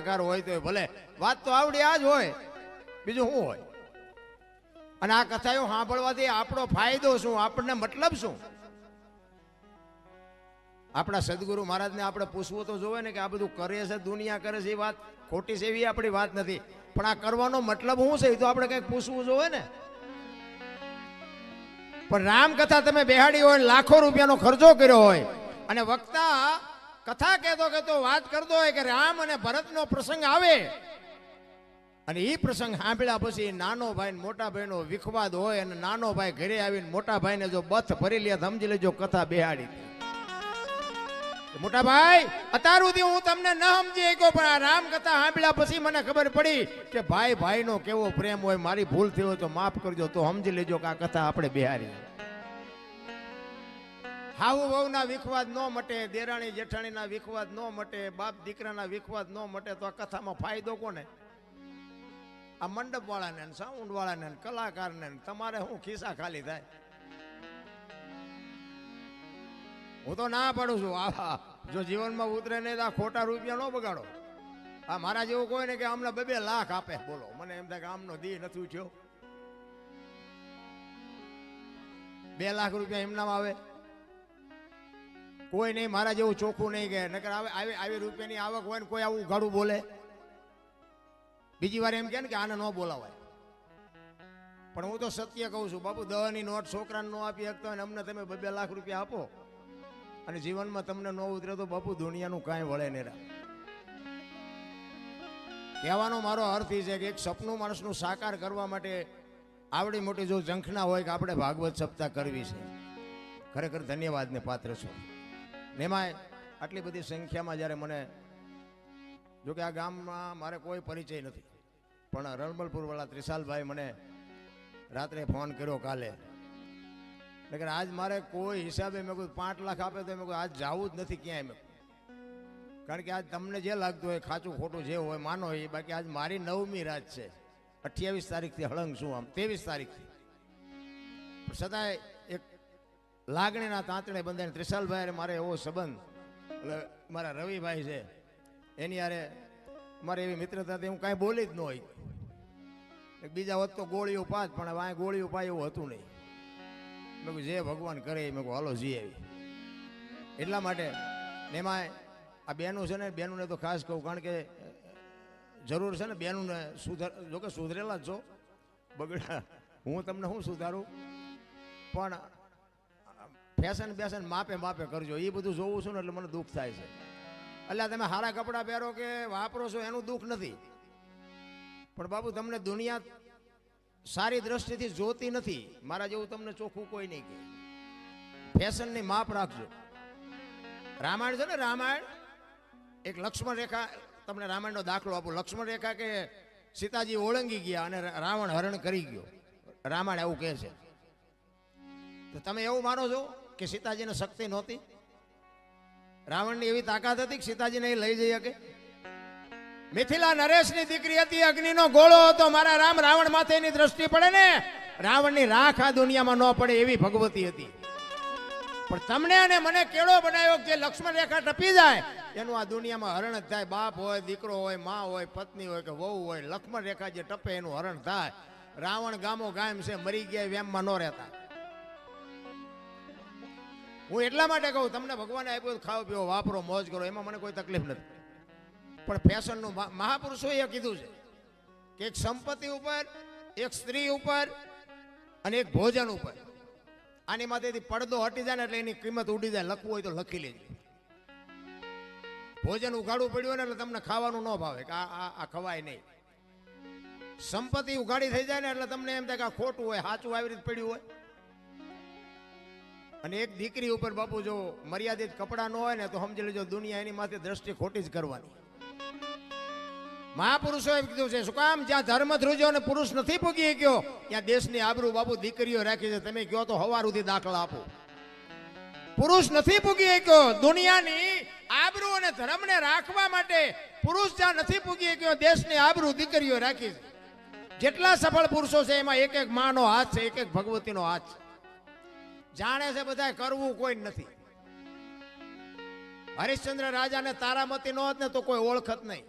કલાકાર હોય તો ભલે. વાત તો આવડી આ જ હોય. બીજું શું હોય? અને આ કથાઓ સાંભળવાથી આપણો ફાયદો શું? આપણને મતલબ શું? આપણા સદગુરુ મહારાજને આપણે પૂછવું તો જોવે ને કે આ બધું કરે છે, દુનિયા કરે છે, એ વાત ખોટી છે એવી આપણી વાત નથી. પણ આ કરવાનો મતલબ શું છે એ તો આપણે કંઈક પૂછવું જોવે ને. પણ રામકથા તમે બેહાડી હોય, લાખો રૂપિયાનો ખર્ચો કર્યો હોય, અને વક્તા કથા કહેતો કહેતો વાત કરતો હોય કે રામ અને ભરતનો પ્રસંગ આવે. અને એ પ્રસંગ સાંભળ્યા પછી નાનો ભાઈ મોટા મોટા ભાઈનો વિખવાદ હોય અને નાનો ભાઈ ઘરે આવીને મોટા ભાઈને જો બથ ભરી લે સમજી લેજો કથા બેહાડી મોટા ભાઈ, અત્યાર સુધી હું તમને ન સમજી શક્યો, પણ આ રામ કથા સાંભળ્યા પછી મને ખબર પડી કે ભાઈ, ભાઈનો કેવો પ્રેમ હોય, મારી ભૂલ થઈ હોય તો માફ કરજો, તો સમજી લેજો કે આ કથા આપણે બિહારી હાવું વહુના વિખવાદ ન મટે, દેરાણી જેઠાણીના વિખવાદ ન મટે, બાપ દીકરાના વિખવાદ ન મટે તો આ કથામાં ફાયદો કોને? આ મંડપ વાળાને ને સાઉન્ડ વાળાને ને કલાકારને તમારે શું ખિસ્સા ખાલી થાય? હું તો ના પાડું છું. આ જો જીવનમાં ઉતરે નહીં તો આ ખોટા રૂપિયા ન બગાડો. આ મારા જેવું કોઈ ને કે આમને બે બે લાખ આપે. બોલો, મને એમ થાય કે આમનો દી નથી ઉઠ્યો. બે લાખ રૂપિયા એમનામાં આવે. કોઈ નહીં મારા જેવું ચોખ્ખું નહીં કે નકર આવે આવી આવી રૂપિયાની આવક હોય ને કોઈ આવું ઘડું બોલે. બીજી વાર એમ કે ને કે આને ન બોલાવાય. પણ હું તો સત્ય કહું છું, બાપુ દવાની નોટ છોકરાને ન આપી શકતા હોય અમને તમે બે લાખ રૂપિયા આપો. અને જીવનમાં તમને ન ઉતરે તો બાપુ, દુનિયાનું કાંઈ વળે નહીં કહેવાનો મારો અર્થ એ છે કે એક સપનું માણસનું સાકાર કરવા માટે આવડી મોટી જો ઝંખના હોય કે આપણે ભાગવત સપ્તાહ કરવી છે. ખરેખર ધન્યવાદને પાત્ર છો. ને આટલી બધી સંખ્યામાં જ્યારે મને જોકે આ ગામમાં મારે કોઈ પરિચય નથી, પણ રણમલપુરવાળા ત્રિશાલભાઈ મને રાત્રે ફોન કર્યો કાલે. એટલે આજ મારે કોઈ હિસાબે મેં કહ્યું પાંચ લાખ આપે તો મેં આજ જવું જ નથી ક્યાંય મેં. કારણ કે આજ તમને જે લાગતું હોય, ખાચું ખોટું જે હોય, માનો એ, બાકી આજ મારી નવમી રાત છે. અઠ્યાવીસ તારીખથી હળંગ શું આમ, ત્રેવીસ તારીખથી. છતાંય લાગણીના તાંતણે બંધાઈને ત્રિશાલભાઈ મારે એવો સંબંધ. એટલે મારા રવિભાઈ છે, એની હારે મારે એવી મિત્રતાથી હું કાંઈ બોલી જ ન હોય. બીજા હોત તો ગોળીઓ પાંચ પણ હવે ગોળીઓ પાય એવું હતું નહીં. મેં કહું જે ભગવાન કરે મેં કહું હાલો, જી આવી. એટલા માટે એમાં આ બેનું છે ને, બેનુંને તો ખાસ કહું, કારણ કે જરૂર છે ને બેનુંને સુધાર જોકે સુધરેલા જ છો. બગડા, હું તમને શું સુધારું? પણ ફેશન બેશન માપે માપે કરજો. એ બધું જોવું છું ને એટલે મને દુઃખ થાય છે. એટલે તમે સારા કપડાં પહેરો કે વાપરો છો એનું દુઃખ નથી. પણ બાબુ, તમને દુનિયા સારી દ્રષ્ટિથી જોતી નથી. મારા જેવું તમને ચોખ્ખું કોઈ નહીં કે ફેશનની માપ રાખજો. રામાયણ છે ને, રામાયણ? એક લક્ષ્મણ રેખા, તમને રામાયણનો દાખલો આપો. લક્ષ્મણ રેખા કે સીતાજી ઓળંગી ગયા અને રાવણ હરણ કરી ગયો. રામાયણ એવું કહે છે. તો તમે એવું માનો છો? કે સીતાજીને શક્તિ નહોતી? રાવણની એવી તાકાત હતી કે સીતાજીને એ લઈ જઈ શકે? મિથિલા નરેશની દીકરી હતી, અગ્નિનો ગોળો હતો. મારા રામ રાવણ માથે એની દ્રષ્ટિ પડે ને? રાવણની રાખ આ દુનિયામાં ન પડે એવી ભગવતી હતી. પણ તમને અને મને કેળો બનાવ્યો જે લક્ષ્મણ રેખા ટપી જાય, એનું આ દુનિયામાં હરણ જ થાય. બાપ હોય, દીકરો હોય, મા હોય, પત્ની હોય કે વહુ હોય, લક્ષ્મણ રેખા જે ટપે એનું હરણ થાય. રાવણ ગામો ગામ છે, મરી ગયા, વેમમાં ન રહેતા. હું એટલા માટે કહું, તમને ભગવાને આપ્યું ખાવ પીવો વાપરો, મોજ કરો, એમાં મને કોઈ તકલીફ નથી. પણ ફેશનનું મહાપુરુષોએ કીધું છે કે એક સંપત્તિ ઉપર, એક સ્ત્રી ઉપર અને એક ભોજન ઉપર. આની માથેથી પડદો હટી જાય ને એટલે એની કિંમત ઉડી જાય, લખવું હોય તો લખી લેજો. ભોજન ઉઘાડવું પડ્યું ને એટલે તમને ખાવાનું ન ભાવે, કે આ, આ- ખવાય નહીં. સંપત્તિ ઉઘાડી થઈ જાય ને એટલે તમને એમ થાય કે ખોટું હોય, સાચું આવી રીતે પડ્યું હોય. અને એક દીકરી ઉપર બાપુ જો મર્યાદિત કપડાં ન હોય ને તો સમજી લેજો દુનિયા એની માથે દ્રષ્ટિ ખોટી જ કરવાની. મહાપુરુષો એમ કીધું છે, શું કામ? જ્યાં ધર્મ ધ્રુજો અને પુરુષ નથી પૂગી ગયો, ત્યાં દેશની આબરૂ બાપુ દીકરીઓ રાખી છે. તમે કહો તો હવાર સુધી દાખલા આપો. પુરુષ નથી પૂગી ગયો, દુનિયાની આબરૂ અને ધર્મને રાખવા માટે પુરુષ જ્યાં નથી પૂગી ગયો, દેશની આબરૂ દીકરીઓ રાખી છે. જેટલા સફળ પુરુષો છે, એમાં એક એક માનો હાથ છે, એક એક ભગવતીનો હાથ છે. જાણે છે બધા કરવું કોઈ નથી. હરિશ્ચંદ્ર રાજાને તારામતી ન હોત ને તો કોઈ ઓળખત નહીં.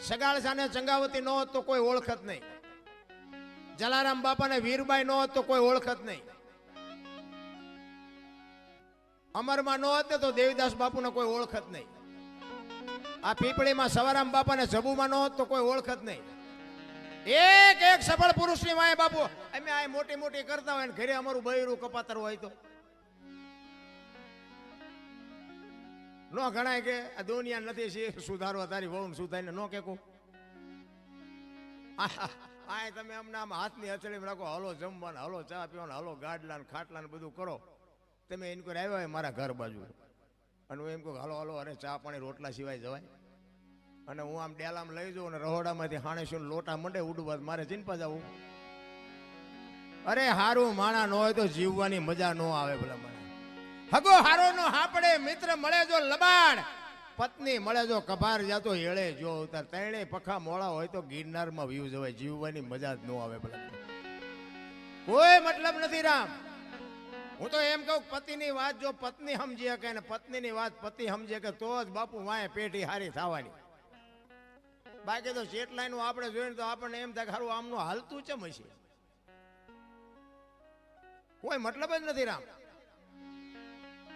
સગાળસા ને ચંગાવતી નો હોત તો કોઈ ઓળખત નહીં. જલારામ બાપાને વીરબાઈ ન હોત તો કોઈ ઓળખત નહીં. અમરમાં નો હોત ને તો દેવીદાસ બાપુને કોઈ ઓળખત નહીં. આ પીપળીમાં સવારામ બાપાને જબુમાં ન હોત તો કોઈ ઓળખત નહીં. એક એક સફળ પુરુષની માય બાપુ, અમે આ મોટી મોટી કરતા હોય ને ઘરે અમારું બૈરું કપાતર હોય તો. નો ગણાય કે આ દુનિયા નથી છે સુધારવા તારી વહુ સુધારીને નો કે કો આ તમે અમને આમ હાથની હથેળી રાખો, હલો જમવાનું, હલો ચા પીવાનું, હલો ગાડલા ખાટલા ને બધું કરો. તમે એને કોઈ આવ્યા હોય મારા ઘર બાજુ. અને હું એમ કહું હલો હલો, અરે ચા પાણી રોટલા સિવાય જવાય. અને હું આમ ડેલામાં લઈ જાઉં અને રહોડામાંથી હાણેશું લોટા મંડે ઉડવા મારે ચિંપા જવું. અરે હારું માણા ન હોય તો જીવવાની મજા ન આવે ભલા મને હગો હારો નો હાપડે મિત્ર મળે જો લબાડ. પત્ની મળે જો કભાર જાતો હેળે જો ઉતાર તેણે પખા મોળા હોય તો ગિરનારમાં વ્યૂ જવાય. જીવવાની મજા જ ન આવે ભલે કોઈ મતલબ નથી રામ. હું તો એમ કહું પતિની વાત જો પત્ની સમજી શકે ને પત્નીની વાત પતિ સમજે કે તો જ બાપુ વાય પેઢી હારી થવાની. બાકી તો જેટલાનું આપણે જોઈને તો આપણને એમ થાય હારું, આમનું હાલતું ચમ હશે? કોઈ મતલબ જ નથી રામ.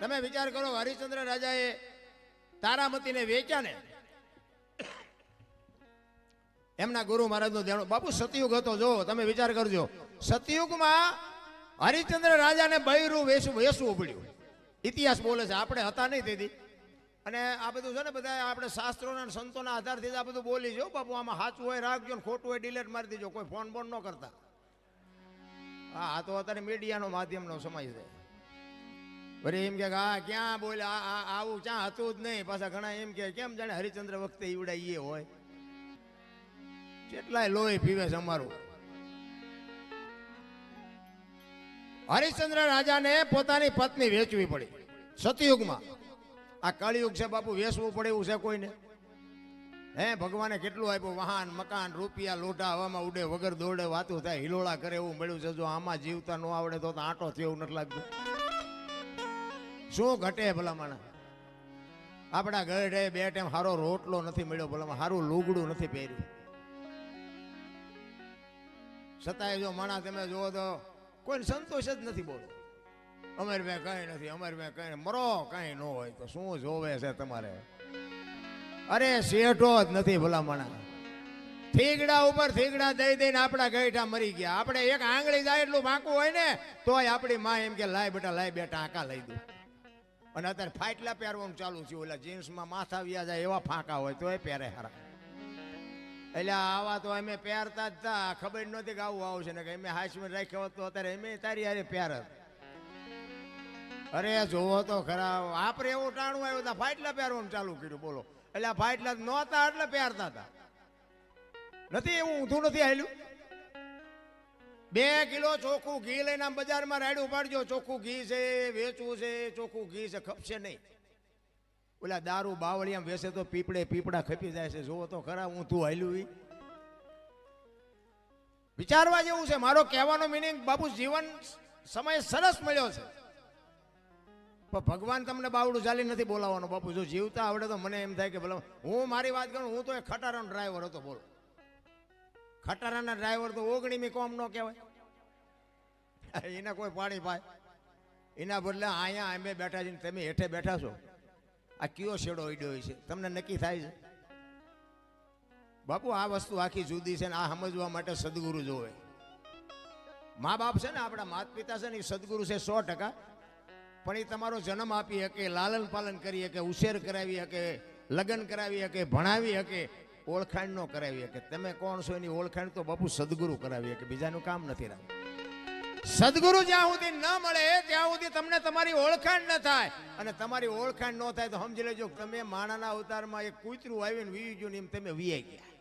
તમે વિચાર કરો, હરિશ્ચંદ્ર રાજાએ તારામતીને વેચ્યા ને, એમના ગુરુ મહારાજનો ધ્યાન બાપુ સતયુગ હતો, જો, તમે વિચાર કરજો. સતયુગમાં હરિશ્ચંદ્ર રાજાને બૈરું વેસવું વેસવું પડ્યું ઇતિહાસ બોલે છે, આપણે હતા નહીં તેથી. અને આ બધું છે ને બધા આપણે શાસ્ત્રોના સંતોના આધારથી જ આ બધું બોલી જો બાપુ, આમાં સાચું હોય, રાખજો ને ખોટું હોય ડિલેટ મારી દેજો, કોઈ ફોન બોન ન કરતા. હા, આ તો અત્યારે મીડિયાનો માધ્યમનો સમય છે. વળી એમ કે હા ક્યાં બોલે આવું ક્યાં હતું જ નહીં. પાછા ઘણા એમ કે, કેમ જાણે હરિચંદ્ર વખતે ઈવડા એ હોય. કેટલાય લોહી પીવે છે અમારું. હરિશ્ચંદ્ર રાજાને પોતાની પત્ની વેચવી પડી સતયુગમાં. આ કળિયુગ છે બાપુ, વેસવું પડે એવું છે કોઈને? હે, ભગવાને કેટલું આપ્યું? વાહન, મકાન, રૂપિયા, લોઢા, હવામાં ઉડે, વગર દોડે, વાતું થાય, હિલોળા કરે એવું મળ્યું છે. જો આમાં જીવતા ન આવડે તો આંટો થયો નથી લાગતું. શું ઘટે ભલા માણસ આપણા ગઢે બે ટાઈમ સારો રોટલો નથી મળ્યો ભલા સારું લુગડું નથી પહેર્યું. છતાંય જો માણસ તમે જુઓ તો કોઈ સંતોષ જ નથી બોલો. અમારે બે કઈ નથી, અમારે બે કઈ મરો, કઈ ન હોય તો શું જોવે છે તમારે? અરે શેઠો જ નથી ભલામણા. થીગડા ઉપર થીગડા દઈ દઈને આપણા ગઈઠા મરી ગયા. આપણે એક આંગળી જાય એટલું વાંકું હોય ને, તોય આપણી માં એમ કે, લાય બેટા લાય બેટા, આંકા લઈ દઉં. અને અત્યારે ફાટલા પહેરવાનું ચાલુ છે ઓલા જીન્સમાં માથા વ્યા જાય એવા ફાંકા હોય, તોય પહેરે હારા. એટલે આવા તો અમે પહેરતા જ હતા ખબર નહોતી કે આવું આવશે ને કે અમે હાચમાં રાખ્યો તો અત્યારે અમે તારી હારે પહેરત. અરે જોવો તો ખરા આપણે એવું ટાણું આવ્યું હતા ફાટલા પહેરવાનું ચાલુ કર્યું, બોલો. એટલે ફાટલા નહોતા એટલે પહેરતા હતા નથી, એવું ઊંધું નથી આવેલું બે કિલો ચોખ્ખું ઘી લઈને આમ બજારમાં રાડ્યું પાડજો, ચોખ્ખું ઘી છે, વેચવું છે, ચોખ્ખું ઘી છે, ખપશે નહીં. ઓલા દારૂ બાવળિયામાં વેસે તો પીપળે પીપળા ખપી જાય છે જોવો તો ખરા ઊંધું હાલ્યું ઈ. વિચારવા જેવું છે, મારો કહેવાનો મિનિંગ બાપુ, જીવન સમય સરસ મળ્યો છે. પણ ભગવાન તમને બાવડું ચાલી નથી બોલાવવાનો, બાપુ. જો જીવતા આવડે તો મને એમ થાય કે ભલે, હું મારી વાત કરું, હું તો એ ખટારાનો ડ્રાઈવર હતો, બોલો. ખટારાના ડ્રાઈવર તો ઓગણીમી કોમ ન કહેવાય. એને કોઈ પાણી પાય. એના બદલે અહીંયા અમે બેઠા છીએ તમે હેઠે બેઠા છો. આ કયો શેડો ઈડ્યો છે? તમને નક્કી થાય છે? બાપુ, આ વસ્તુ આખી જુદી છે ને આ સમજવા માટે સદગુરુ જોવે. મા બાપ છે ને આપણા માતા પિતા છે ને એ સદગુરુ છે સો ટકા. પણ એ તમારો જન્મ આપી શકે, લાલન પાલન કરી શકે, ઉછેર કરાવી શકે, લગ્ન કરાવી શકે, ભણાવી શકે, ઓળખાણ ન કરાવી શકે. તમે કોણ છો એની ઓળખાણ તો બાપુ સદગુરુ કરાવી શકે, બીજાનું કામ નથી રામ. સદગુરુ જ્યાં સુધી ન મળે, ત્યાં સુધી તમને તમારી ઓળખાણ ન થાય. અને તમારી ઓળખાણ ન થાય તો સમજી લેજો તમે માણાના અવતારમાં એક કૂતરું આવીને વી ગયું ને એમ તમે વીઆઈ ગયા.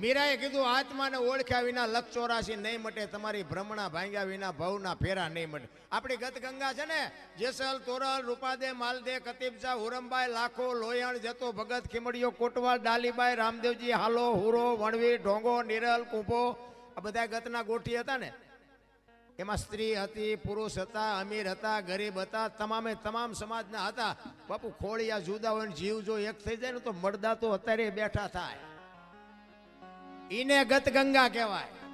મીરાએ કીધું, આત્માને ઓળખ્યા વિના લક્ષ ચોરાશી નહીં મટે, તમારી ભ્રમણા ભાંગ્યા વિના ભવના ફેરા નહીં મટે. આપણી ગત ગંગા છે ને, જેસલ, તોરલ, રૂપાદે, માલદે કતીબસા હુરમબાઈ, લાખો, લોયણ, જતો ભગત, ખીમડીયો કોટવાલ ડાલીબાઈ, રામદેવજી, હાલો, હુરો, વણવી, ઢોંગો, નિરલ કૂંપો આ બધા ગતના ગોઠી હતા ને. એમાં સ્ત્રી હતી, પુરુષ હતા, અમીર હતા, ગરીબ હતા, તમામે તમામ સમાજના હતા. બાપુ, ખોળિયા જુદા હોય જીવ જો એક થઈ જાય ને, તો મળદા તો અત્યારે બેઠા થાય. ઈને ગત ગંગા કહેવાય.